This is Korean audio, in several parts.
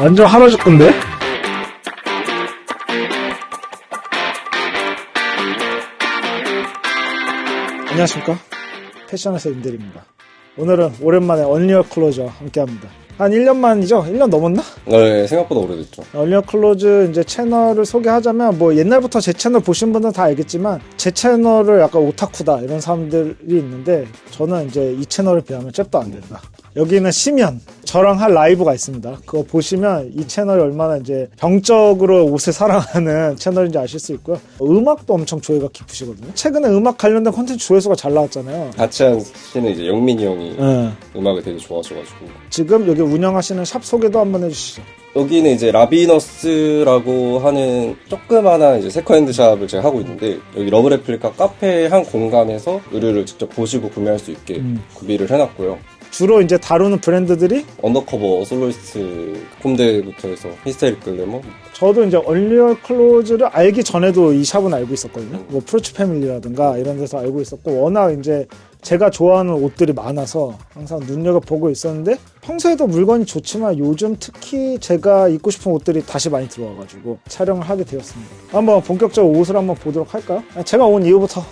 완전 할아버지 건데? 안녕하십니까 패션에서 임대리입니다 오늘은 오랜만에 얼리어 클로즈와 함께합니다 한 1년 만이죠? 1년 넘었나? 네, 생각보다 오래됐죠. 얼리어 클로즈 이제 채널을 소개하자면 뭐 옛날부터 제 채널 보신 분들은 다 알겠지만 제 채널을 약간 오타쿠다 이런 사람들이 있는데 저는 이제 이 채널에 비하면 잽도 안 된다. 여기는 시면 저랑 할 라이브가 있습니다. 그거 보시면 이 채널이 얼마나 이제 병적으로 옷을 사랑하는 채널인지 아실 수 있고요. 음악도 엄청 조회가 깊으시거든요. 최근에 음악 관련된 콘텐츠 조회수가 잘 나왔잖아요. 같이 하시는 이제 영민이 형이 예. 음악을 되게 좋아하셔가지고. 지금 여기 운영하시는 샵 소개도 한번 해주시죠. 여기는 이제 라비너스라고 하는 조그마한 이제 세컨핸드 샵을 제가 하고 있는데, 여기 러브레플리카 카페 한 공간에서 의류를 직접 보시고 구매할 수 있게 음. 구비를 해놨고요. 주로 이제 다루는 브랜드들이 언더커버 솔로이스트 콤데부터 해서 히스테릭 글래머 저도 이제 얼리얼 클로즈를 알기 전에도 이 샵은 알고 있었거든요. 뭐 프루츠 패밀리라든가 이런 데서 알고 있었고 워낙 이제 제가 좋아하는 옷들이 많아서 항상 눈여겨보고 있었는데 평소에도 물건이 좋지만 요즘 특히 제가 입고 싶은 옷들이 다시 많이 들어와가지고 촬영을 하게 되었습니다. 한번 본격적으로 옷을 한번 보도록 할까요? 아, 제가 온 이후부터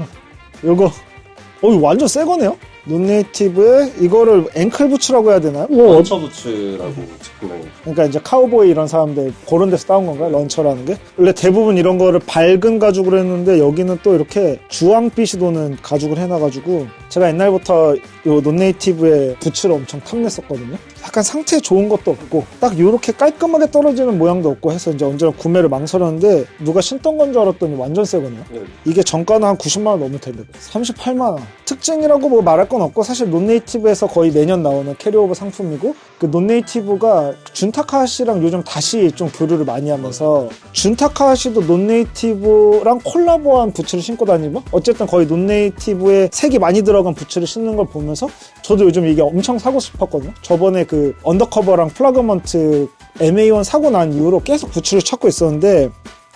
요거 어 이거 완전 새 거네요? 논네이티브에 이거를 앵클 부츠라고 해야 되나요? 런처 부츠라고 제품명입니다. 그러니까 이제 카우보이 이런 사람들 그런 데서 따온 건가요? 런처라는 게? 원래 대부분 이런 거를 밝은 가죽으로 했는데 여기는 또 이렇게 주황빛이 도는 가죽을 해놔가지고 제가 옛날부터 요 논네이티브의 부츠를 엄청 탐냈었거든요. 약간 상태 좋은 것도 없고 딱 요렇게 깔끔하게 떨어지는 모양도 없고 해서 이제 언제나 구매를 망설였는데 누가 신던 건 줄 알았더니 완전 새 거네요. 이게 정가는 한 90만 원 넘을 텐데 38만 원 특징이라고 뭐 말할 건 없고 사실 논네이티브에서 거의 매년 나오는 캐리오버 상품이고 그 논네이티브가 준타카시랑 요즘 다시 좀 교류를 많이 하면서 준타카시도 논네이티브랑 콜라보한 부츠를 신고 다니면 어쨌든 거의 논네이티브에 색이 많이 들어간 부츠를 신는 걸 보면서 저도 요즘 이게 엄청 사고 싶었거든요. 저번에 그 언더커버랑 플라그먼트 MA1 사고 난 이후로 계속 부츠를 찾고 있었는데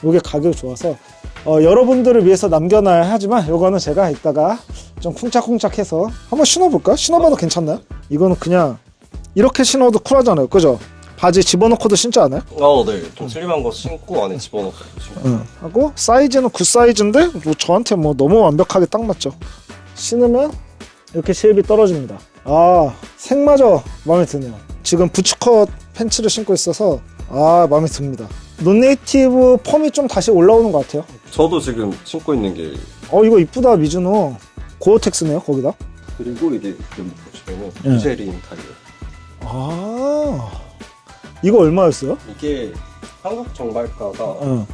이게 가격이 좋아서 어, 여러분들을 위해서 남겨놔야 하지만 이거는 제가 이따가 좀 쿵짝쿵짝해서 한번 신어볼까요? 신어봐도 괜찮나요? 이거는 그냥 이렇게 신어도 쿨하잖아요 그죠? 바지 집어넣고도 신지 않아요? 어, 네. 좀 슬림한 거 신고 안에 집어넣고 신고. 응. 하고 사이즈는 굿 사이즈인데 뭐 저한테 뭐 너무 완벽하게 딱 맞죠 신으면 이렇게 쉐입이 떨어집니다 아 색마저 마음에 드네요 지금 부츠컷 팬츠를 신고 있어서 아 마음에 듭니다 논네이티브 펌이 좀 다시 올라오는 것 같아요 저도 지금 신고 있는 게 어 이거 이쁘다 미즈노 고어텍스네요 거기다 그리고 이게 보시면은 예. 유세린 타이어. 아 이거 얼마였어요? 이게 한국 정발가가 어.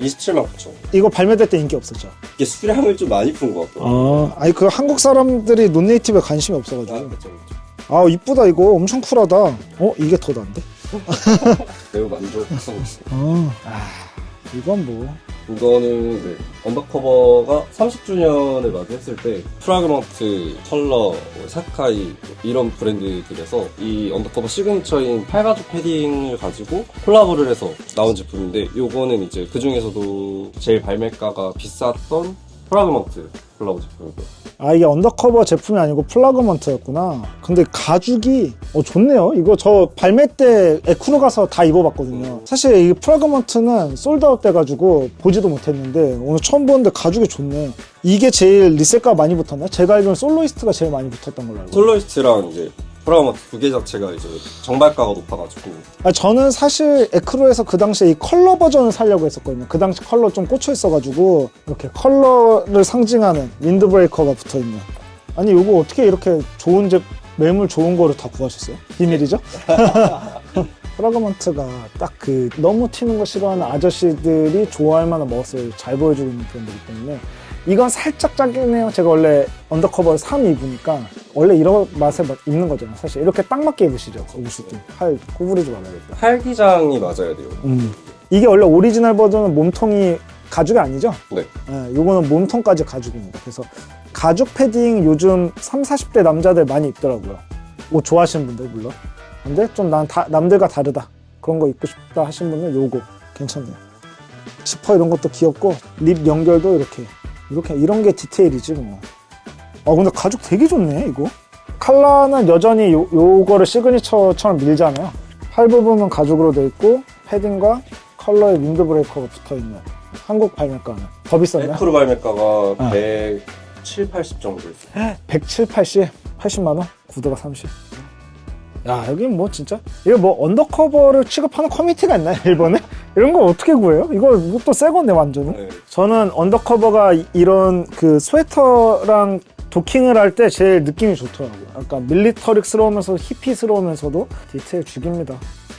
27만 9천 원. 이거 발매될 때 인기 없었죠 이게 수량을 좀 많이 푼 것 같더라고요. 아 아니 그 한국 사람들이 논네이티브에 관심이 아, 없어가지고 그쵸, 그쵸. 아 이쁘다 이거 엄청 쿨하다 어 이게 더 난데? 매우 만족하고 있어요. 아 이건 뭐 이거는 네, 언더커버가 30주년을 맞이했을 때 프라그먼트, 컬러, 뭐 사카이 이런 브랜드들에서 이 언더커버 시그니처인 팔가죽 패딩을 가지고 콜라보를 해서 나온 제품인데 요거는 이제 그 중에서도 제일 발매가가 비쌌던 프라그먼트 콜라보 제품이고요. 아 이게 언더커버 제품이 아니고 플라그먼트였구나. 근데 가죽이 어 좋네요. 이거 저 발매 때 에쿠르 가서 다 입어봤거든요. 사실 이 플라그먼트는 솔드아웃 돼가지고 보지도 못했는데 오늘 처음 보는데 가죽이 좋네. 이게 제일 리셀가 많이 붙었나? 제가 알기로는 솔로이스트가 제일 많이 붙었던 걸로 알고. 있어요 솔로이스트랑 이제 프라그먼트 두개 자체가 이제 정발가가 높아가지고 아, 저는 사실 에크로에서 그 당시에 이 컬러 버전을 살려고 했었거든요. 그 당시 컬러 좀 꽂혀 있어가지고 이렇게 컬러를 상징하는 윈드브레이커가 붙어 있는. 아니 이거 어떻게 이렇게 좋은 제 매물 좋은 거를 다 구하셨어요? 비밀이죠? 프라그먼트가 딱 그 너무 튀는 거 싫어하는 아저씨들이 좋아할 만한 멋을 잘 보여주고 있는 브랜드이기 때문에 이건 살짝 작긴 해요. 제가 원래 언더커버를 3 입으니까 원래 이런 맛에 맞- 입는 거잖아요. 사실 이렇게 딱 맞게 입으시죠. 그 옷을 좀. 팔 구부리지 말아야겠다. 팔기장이 맞아야 돼요. 음. 이게 원래 오리지널 버전은 몸통이 가죽이 아니죠? 네. 예, 요거는 몸통까지 가죽입니다. 그래서 가죽 패딩 요즘 3, 40대 남자들 많이 입더라고요. 옷 좋아하시는 분들 물론. 근데 좀 난 남들과 다르다. 그런 거 입고 싶다 하신 분은 요거 괜찮네요. 지퍼 이런 것도 귀엽고 립 연결도 이렇게 이렇게 이런 게 디테일이지 뭐. 아 근데 가죽 되게 좋네 이거. 칼라는 여전히 요, 요거를 시그니처처럼 밀잖아요. 팔 부분은 가죽으로 돼 있고 패딩과 컬러의 윈드 브레이커가 붙어 있는 한국 발매가는 더 비쌌나요? 레트로 발매가가 아. 107, 80 정도 있어요. 107, 80, 80만 원, 구두가 30. 야 여긴 뭐 진짜 이거 뭐 언더커버를 취급하는 커뮤니티가 있나요 일본에? 이런 거 어떻게 구해요? 이거 이것도 새 건데 완전히. 네. 저는 언더커버가 이- 이런 그 스웨터랑 도킹을 할 때 제일 느낌이 좋더라고요. 약간 밀리터릭스러우면서 히피스러우면서도 디테일 죽입니다.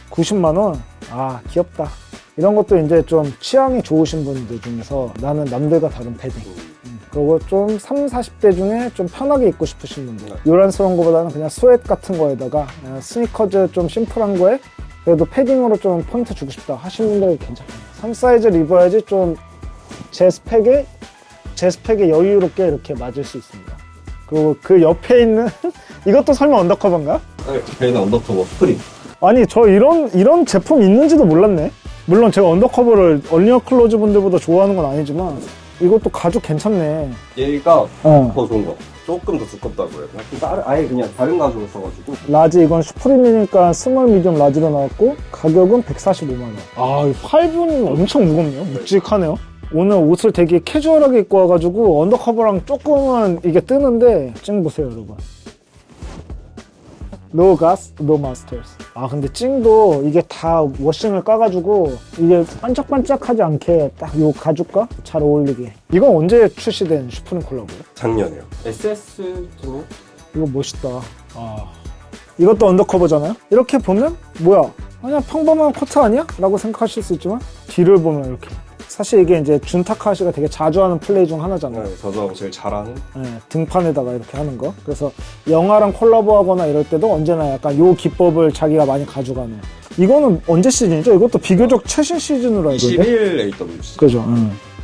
90만 원. 아 귀엽다. 이런 것도 이제 좀 취향이 좋으신 분들 중에서 나는 남들과 다른 패딩. 음, 그리고 좀 3, 40대 중에 좀 편하게 입고 싶으신 분들. 네. 요란스러운 거보다는 그냥 스웨트 같은 거에다가 그냥 스니커즈 좀 심플한 거에 그래도 패딩으로 좀 포인트 주고 싶다 하시는 분들 괜찮아요. 3 사이즈를 입어야지 좀 제 스펙에 제 스펙에 여유롭게 이렇게 맞을 수 있습니다. 그리고 그 옆에 있는 이것도 설마 언더커버인가? 네, 저희는 언더커버 스프링. 아니 저 이런 이런 제품 있는지도 몰랐네. 물론 제가 언더커버를 얼리어 클로즈 분들보다 좋아하는 건 아니지만 이것도 가죽 괜찮네. 얘가 어. 더 좋은 거. 조금 더 두껍다고 해요. 약간 다른- 아예 그냥 다른 가죽을 써가지고. 라지 이건 슈프림이니까 스몰 미디엄 라지로 나왔고 가격은 145만 원. 아, 이 팔분이 엄청 무겁네요. 묵직하네요. 오늘 옷을 되게 캐주얼하게 입고 와가지고 언더커버랑 조금은 이게 뜨는데 찡 보세요, 여러분. No gas, no masters. 아 근데 찡도 이게 다 워싱을 까가지고 이게 반짝반짝하지 않게 딱 요 가죽과 잘 어울리게. 이건 언제 출시된 슈프림 콜라보예요? 작년에요. SS 중에 이거 멋있다. 아. 이것도 언더커버잖아요? 이렇게 보면, 뭐야, 그냥 평범한 코트 아니야? 라고 생각하실 수 있지만, 뒤를 보면 이렇게. 사실 이게 이제 준타카 시가 되게 자주 하는 플레이 중 하나잖아요. 네, 저도 제일 잘하는 네, 등판에다가 이렇게 하는 거. 그래서 영화랑 콜라보하거나 이럴 때도 언제나 약간 요 기법을 자기가 많이 가져가는. 이거는 언제 시즌이죠? 이것도 비교적 최신 시즌으로 알고 있는데. 21 AWC. 그죠.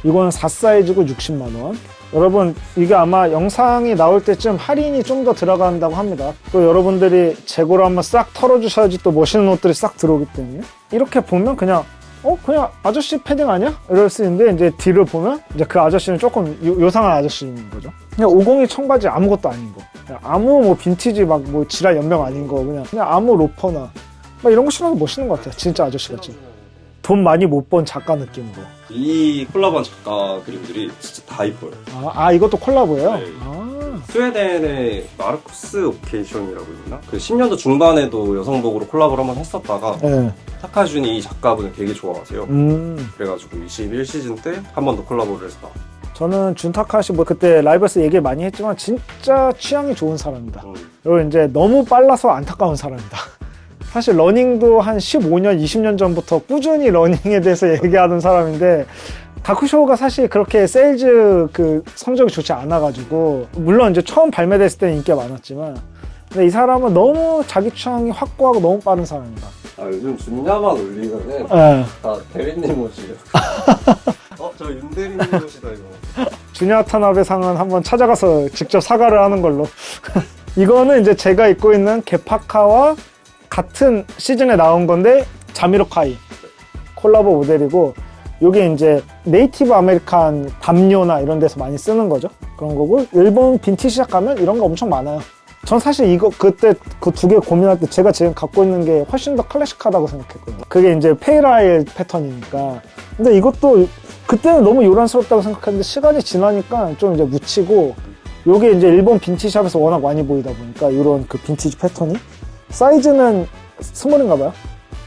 이거는 4 사이즈고 60만 원. 여러분, 이게 아마 영상이 나올 때쯤 할인이 좀 더 들어간다고 합니다. 또 여러분들이 재고로 한번 싹 털어주셔야지 또 멋있는 옷들이 싹 들어오기 때문에. 이렇게 보면 그냥, 어, 그냥 아저씨 패딩 아니야? 이럴 수 있는데, 이제 뒤를 보면, 이제 그 아저씨는 조금 요, 요상한 아저씨인 거죠. 그냥 502 청바지 아무것도 아닌 거. 그냥 아무 뭐 빈티지 막 뭐 지랄 연명 아닌 거. 그냥, 그냥 아무 로퍼나. 막 이런 거 신어도 멋있는 것 같아요. 진짜 아저씨 같이. 돈 많이 못 번 작가 느낌으로. 이 콜라보한 작가 그림들이 진짜 다 이뻐요. 아, 아, 이것도 콜라보예요? 네. 아, 스웨덴의 마르쿠스 오케이션이라고 있나? 그 10년도 중반에도 여성복으로 콜라보를 한번 했었다가 네. 타카준이 이 작가분을 되게 좋아하세요. 음, 그래가지고 21시즌 때 한 번 더 콜라보를 했다. 저는 준타카시 뭐 그때 라이브스 얘기를 많이 했지만 진짜 취향이 좋은 사람입니다. 음. 그리고 이제 너무 빨라서 안타까운 사람입니다. 사실 러닝도 한 15년, 20년 전부터 꾸준히 러닝에 대해서 얘기하던 사람인데 다크쇼가 사실 그렇게 세일즈 그 성적이 좋지 않아가지고 물론 이제 처음 발매됐을 때는 인기가 많았지만 근데 이 사람은 너무 자기 취향이 확고하고 너무 빠른 사람입니다. 아 요즘 준야만 올리면은 예. 다 대리님 옷이에요. 어, 저 윤대리님 옷이다 이거. 주니어 타나베 상은 한번 찾아가서 직접 사과를 하는 걸로. 이거는 이제 제가 입고 있는 게파카와 같은 시즌에 나온 건데 자미로카이 콜라보 모델이고 요게 이제 네이티브 아메리칸 담요나 이런 데서 많이 쓰는 거죠. 그런 거고 일본 빈티지 샵 가면 이런 거 엄청 많아요. 전 사실 이거 그때 그 두 개 고민할 때 제가 지금 갖고 있는 게 훨씬 더 클래식하다고 생각했거든요. 그게 이제 페이라일 패턴이니까. 근데 이것도 그때는 너무 요란스럽다고 생각했는데 시간이 지나니까 좀 이제 묻히고 요게 이제 일본 빈티지샵에서 워낙 많이 보이다 보니까 이런 그 빈티지 패턴이 사이즈는 스몰인가 봐요.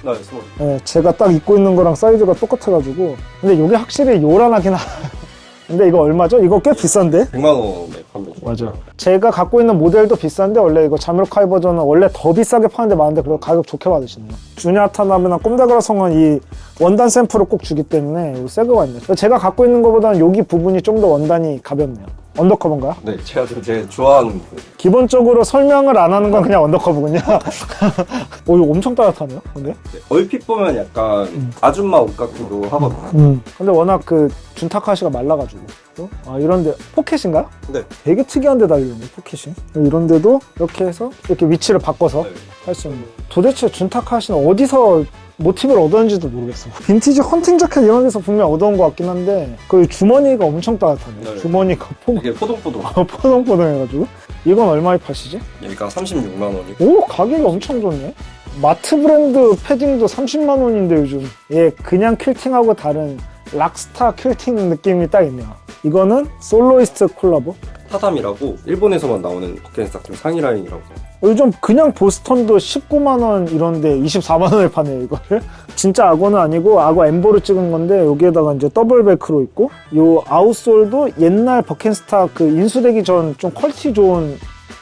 나 스몰. 예, 제가 딱 입고 있는 거랑 사이즈가 똑같아가지고 근데 요게 확실히 요란하긴 하네. 근데 이거 얼마죠? 이거 꽤 비싼데? 100만 원에 판매. 맞아. 제가 갖고 있는 모델도 비싼데 원래 이거 자미로카이 버전은 원래 더 비싸게 파는데 많은데 그래도 가격 좋게 받으시네요. 주니아 타나베나 꼼데그라 성은 이 원단 샘플을 꼭 주기 때문에 이거 새거 같네요. 제가 갖고 있는 것보다는 여기 부분이 좀 더 원단이 가볍네요. 언더커버인가요? 네, 제가 좀 제일 좋아하는 그 기본적으로 설명을 안 하는 건 그냥 언더커버군요. 오, 이거 엄청 따뜻하네요, 근데? 네, 얼핏 보면 약간 아줌마 옷 같기도 하거든요. 음. 근데 워낙 그 준타카시가 말라가지고. 또? 아, 이런데, 포켓인가요? 네. 되게 특이한 데 달려있네, 포켓이. 이런데도 이렇게 해서 이렇게 위치를 바꿔서 네. 할 수 있는. 도대체 준타카시는 어디서 모티브를 얻었는지도 모르겠어. 빈티지 헌팅 자켓 이런 데서 분명 얻어온 것 같긴 한데, 그 주머니가 엄청 따뜻하네. 네. 주머니가 포, 이게 포동포동. 포동포동해가지고. 이건 얼마에 파시지? 얘가 36만 원이고 오, 가격이 엄청 좋네. 마트 브랜드 패딩도 30만 원인데 요즘 얘 그냥 퀼팅하고 다른 락스타 퀼팅 느낌이 딱 있네요 이거는 솔로이스트 콜라보 타담이라고 일본에서만 나오는 버켄스타팀 상위 라인이라고. 요즘 그냥 보스턴도 19만 원 이런데 24만 원에 파네요 이거를. 진짜 악어는 아니고 악어 엠보를 찍은 건데 여기에다가 이제 더블베크로 있고 요 아웃솔도 옛날 버켄스타 그 인수되기 전 좀 퀄리티 좋은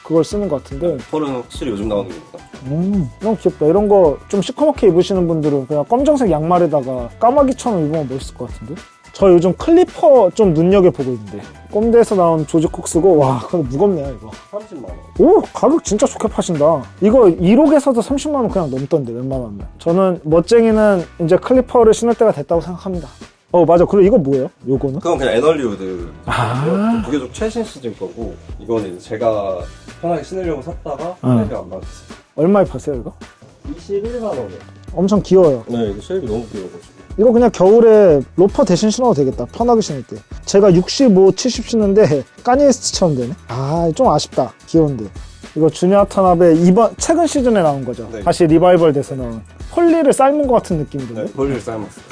그걸 쓰는 것 같은데. 펄은 확실히 요즘 나오는 겁니다. 음 너무 귀엽다. 이런 거 좀 시커멓게 입으시는 분들은 그냥 검정색 양말에다가 까마귀처럼 입으면 멋있을 것 같은데? 저 요즘 클리퍼 좀 눈여겨보고 있는데 꼼데에서 나온 조지 콕스고 와 그거 무겁네요 이거 30만 원. 오 가격 진짜 좋게 파신다 이거 1옥에서도 30만원 그냥 넘던데 웬만하면 저는 멋쟁이는 이제 클리퍼를 신을 때가 됐다고 생각합니다 어 맞아 그리고 이거 뭐예요? 요거는? 그건 그냥 에널리우드. 아. 무게족 최신 시즌 거고 이거는 이제 제가 편하게 신으려고 샀다가 응. 쉐입이 안 맞았어요. 얼마에 파세요 이거? 21만 원에. 엄청 귀여워요 네, 이거 쉐입이 너무 귀여워가지고. 이거 그냥 겨울에 로퍼 대신 신어도 되겠다. 편하게 신을 때 제가 65, 70 신는데 까니에스트처럼 되네. 아 좀 아쉽다. 귀여운데. 이거 주니어 타나베 이번 최근 시즌에 나온 거죠. 네. 다시 리바이벌 돼서 나온 폴리를 삶은 것 같은 느낌이던데 네, 볼일 삶았어요.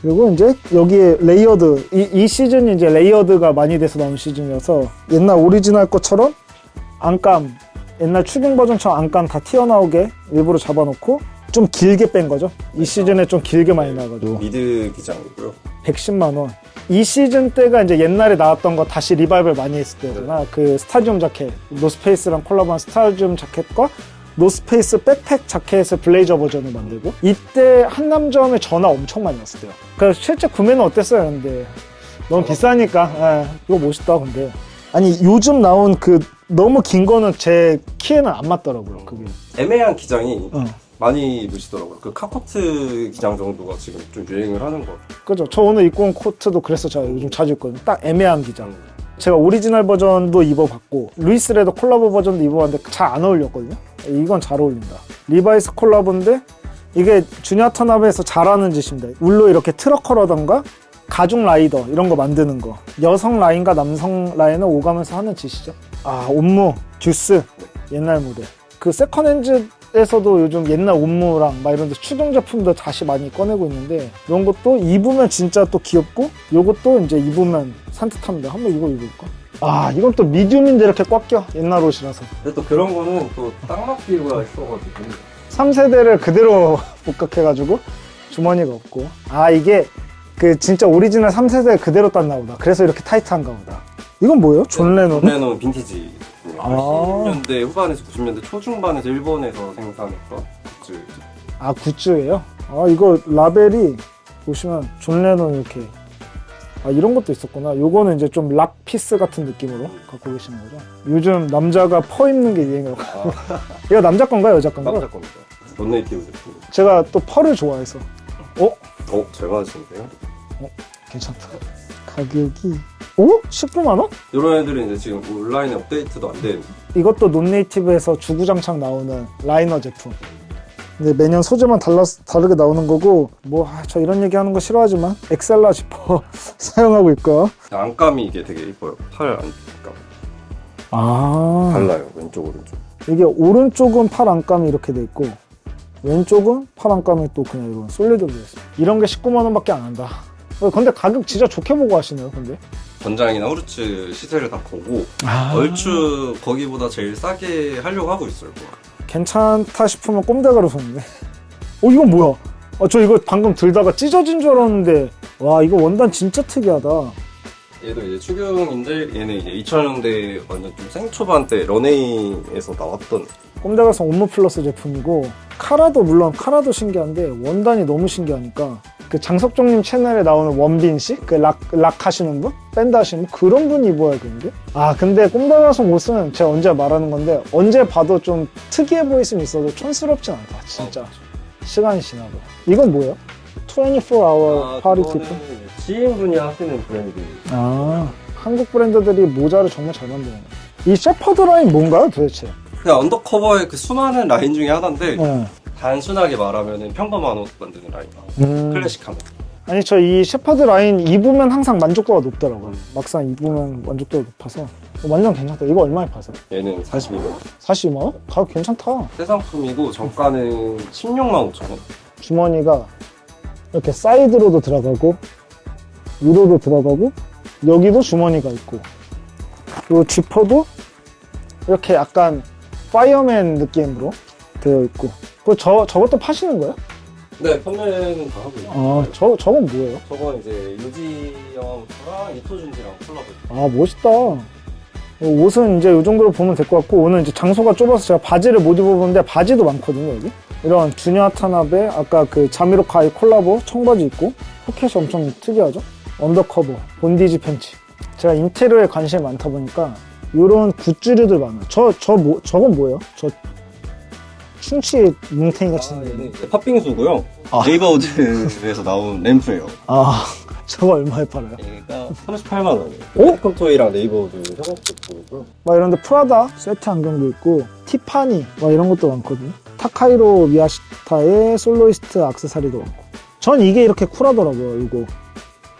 그리고 이제 여기에 레이어드 이, 이 시즌이 이제 레이어드가 많이 돼서 나온 시즌이어서 옛날 오리지널 것처럼 안감 옛날 추경 버전처럼 안감 다 튀어나오게 일부러 잡아놓고 좀 길게 뺀 거죠 이 시즌에 좀 길게 많이 나가지고 미드 기장이고요. 110만 원. 이 시즌 때가 이제 옛날에 나왔던 거 다시 리바이벌 많이 했을 때잖아. 그 스타디움 자켓, 노스페이스랑 콜라보한 스타디움 자켓과 노스페이스 백팩 자켓의 블레이저 버전을 만들고 이때 한남점에 전화 엄청 많이 왔어요. 그 실제 구매는 어땠어요? 근데 너무 비싸니까 예, 이거 멋있다 근데 아니 요즘 나온 그 너무 긴 거는 제 키에는 안 맞더라고요. 그게. 애매한 기장이 어. 많이 입으시더라고요. 그 카코트 기장 정도가 지금 좀 유행을 하는 것 같아요. 그죠. 저 오늘 입고 온 코트도 그래서 제가 요즘 자주 입거든요. 딱 애매한 기장. 제가 오리지널 버전도 입어봤고 루이스 레더 콜라보 버전도 입어봤는데 잘 안 어울렸거든요. 이건 잘 어울린다. 리바이스 콜라보인데 이게 주니어 타나베에서 잘하는 짓입니다. 울로 이렇게 트러커라던가 가죽 라이더 이런 거 만드는 거 여성 라인과 남성 라인을 오가면서 하는 짓이죠. 아 옴무 듀스 옛날 모델 그 세컨핸즈 에서도 요즘 옛날 옴무랑 막 이런 데 추종 제품도 다시 많이 꺼내고 있는데 이런 것도 입으면 진짜 또 귀엽고 요것도 이제 입으면 산뜻합니다. 한번 이거 입을까? 아 이건 또 미디움인데 이렇게 꽉 껴. 옛날 옷이라서. 근데 또 그런 거는 또딱 맞기가 있어가지고. 3세대를 그대로 복각해가지고 주머니가 없고. 아 이게 그 진짜 오리지널 3세대 그대로 땄나 보다. 그래서 이렇게 타이트한가 보다 이건 뭐예요? 존 레논은? 레논 빈티지. 아. 80년대 후반에서 90년대 초중반에서 일본에서 생산했던 굿즈. 아 굿즈예요? 아 이거 라벨이 보시면 존 레논 이렇게 아 이런 것도 있었구나 요거는 이제 좀 락 피스 같은 느낌으로 갖고 계시는 거죠 요즘 남자가 퍼 입는 게 유행이라고 아, 이거 남자 건가요 여자 건가요? 남자 겁니다. 넌네이티브 제품. 제가 또 펄을 좋아해서 어? 어, 잘 맞으시는데요? 괜찮다 가격이 오? 19만원? 이런 애들은 이제 지금 온라인에 업데이트도 안 된. 이것도 논네이티브에서 주구장창 나오는 라이너 제품. 근데 매년 소재만 달라, 다르게 나오는 거고, 뭐, 아, 저 이런 얘기 하는 거 싫어하지만, 엑셀라 지퍼 사용하고 있고요. 안감이 이게 되게 이뻐요. 팔 안감. 아. 달라요. 왼쪽, 오른쪽. 이게 오른쪽은 팔 안감이 이렇게 돼 있고, 왼쪽은 팔 안감이 또 그냥 이런 솔리드로 돼 있어요. 이런 게 19만 원 밖에 안 한다. 어, 근데 가격 진짜 좋게 보고 하시네요, 근데. 전장이나 후르츠 시세를 다 보고 아. 얼추 거기보다 제일 싸게 하려고 하고 있어요. 뭐. 괜찮다 싶으면 꼼데가로 샀는데. 어, 이건 뭐야? 어, 저 이거 방금 들다가 찢어진 줄 알았는데, 와, 이거 원단 진짜 특이하다. 얘도 이제 추경인데 얘는 이제 2000년대 완전 좀 생초반 때 런웨이에서 나왔던 꼼데가성 옴무 플러스 제품이고, 카라도 물론 카라도 신기한데, 원단이 너무 신기하니까, 그 장석정님 채널에 나오는 원빈 씨? 그 락, 락 하시는 분? 밴드 하시는 분? 그런 분 입어야겠는데? 아, 근데 꼼데가성 옷은 제가 언제 말하는 건데, 언제 봐도 좀 특이해 보일 수는 있어도 촌스럽진 않다, 진짜. 시간이 지나도. 이건 뭐예요? 24hour 파리? 이제 지인분이 하시는 브랜드 아, 한국 브랜드들이 모자를 정말 잘 만드는 이 셰퍼드 라인 뭔가요 도대체? 그냥 언더커버의 그 수많은 라인 중에 하나인데 네. 단순하게 말하면 평범한 옷 만드는 라인 음, 클래식한 옷 아니 저 이 셰퍼드 라인 입으면 항상 만족도가 높더라고요. 막상 입으면 만족도가 높아서 완전 괜찮다. 이거 얼마에 파세요? 얘는 42만 원. 42만 원? 가격 괜찮다. 새 상품이고 정가는 16만 5천 원. 주머니가 이렇게 사이드로도 들어가고 위로도 들어가고 여기도 주머니가 있고 그리고 지퍼도 이렇게 약간 파이어맨 느낌으로 되어 있고 그 저 저것도 파시는 거예요? 네, 판매는 다 하고 있어요. 아, 저 저건 뭐예요? 저건 이제 유지영랑 이토준지랑 콜라보. 아, 멋있다. 옷은 이제 이 정도로 보면 될 것 같고, 오늘 이제 장소가 좁아서 제가 바지를 못 입어보는데, 바지도 많거든요, 여기. 이런 주니어 타나베, 아까 그 자미로카이 콜라보 청바지 있고, 포켓이 엄청 특이하죠? 언더커버, 본디지 팬츠. 제가 인테리어에 관심이 많다 보니까, 이런 굿즈류들 많아요. 저, 저 뭐, 저건 뭐예요? 저, 충치 뭉탱이 같이 아, 생긴 얘는 이제 팥빙수고요. 아. 네이버우드에서 나온 램프예요. 아, 저거 얼마에 팔아요? 얘가 38만 원이에요. 오? 컴토이랑 네이버우드 협업 제품이고요. 막 이런데 프라다 세트 안경도 있고 티파니 막 이런 것도 많거든요 타카이로 미야시타의 솔로이스트 악세사리도 많고 전 이게 이렇게 쿨하더라고요 이거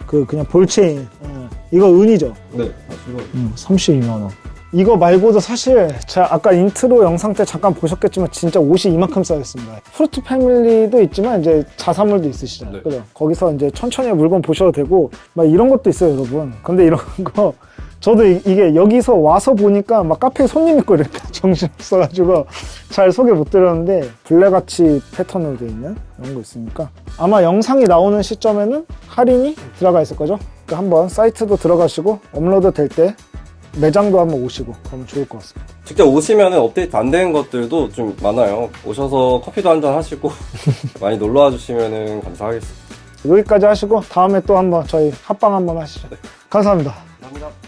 그 그냥 볼체인 예. 이거 은이죠 네, 아시고. 음, 32만 원 이거 말고도 사실 제가 아까 인트로 영상 때 잠깐 보셨겠지만 진짜 옷이 이만큼 쌓였습니다. 프루트 패밀리도 있지만 이제 자사물도 있으시잖아요. 네. 그죠? 거기서 이제 천천히 물건 보셔도 되고 막 이런 것도 있어요 여러분. 근데 이런 거 저도 이- 이게 여기서 와서 보니까 막 카페에 손님 있고 이렇게 정신 없어가지고 잘 소개 못 드렸는데 블랙아치 패턴으로 되어 있는 이런 거 있으니까 아마 영상이 나오는 시점에는 할인이 들어가 있을 거죠. 그러니까 한번 사이트도 들어가시고 업로드 될 때 매장도 한번 오시고 그러면 좋을 것 같습니다. 직접 오시면 업데이트 안 되는 것들도 좀 많아요. 오셔서 커피도 한잔 하시고 많이 놀러 와 주시면 감사하겠습니다. 여기까지 하시고 다음에 또 한번 저희 합방 한번 하시죠. 감사합니다. 감사합니다.